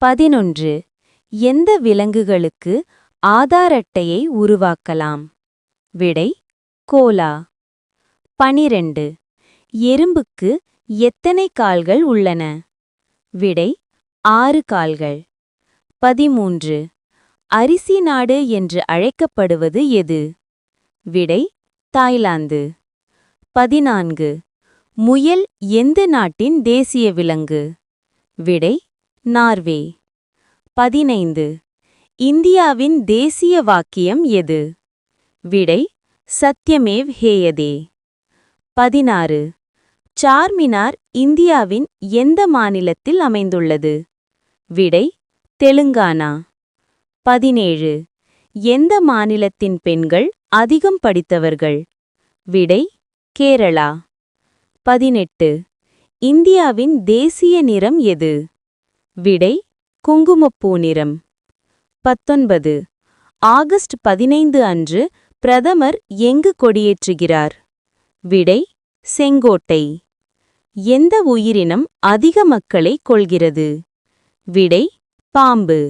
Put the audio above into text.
பதினொன்று. எந்த விலங்குகளுக்கு ஆதார் அட்டையை உருவாக்கலாம்? விடை கோலா. பனிரெண்டு. எறும்புக்கு எத்தனை கால்கள் உள்ளன? விடை ஆறு கால்கள். பதிமூன்று. அரிசி நாடு என்று அழைக்கப்படுவது எது? விடை தாய்லாந்து. பதினான்கு. முயல் எந்த நாட்டின் தேசிய விலங்கு? விடை நார்வே. பதினைந்து. இந்தியாவின் தேசிய வாக்கியம் எது? விடை சத்யமேவ் ஹேயதே. பதினாறு. சார்மினார் இந்தியாவின் எந்த மாநிலத்தில் அமைந்துள்ளது? விடை தெலுங்கானா. பதினேழு. எந்த மாநிலத்தின் பெண்கள் அதிகம் படித்தவர்கள்? விடை கேரளா. பதினெட்டு. இந்தியாவின் தேசிய நிறம் எது? விடை குங்குமப்பூ நிறம். பத்தொன்பது. ஆகஸ்ட் பதினைந்து அன்று பிரதமர் எங்கு கொடியேற்றுகிறார்? விடை செங்கோட்டை. எந்த உயிரினம் அதிக மக்களை கொள்கிறது விடை பாம்பு.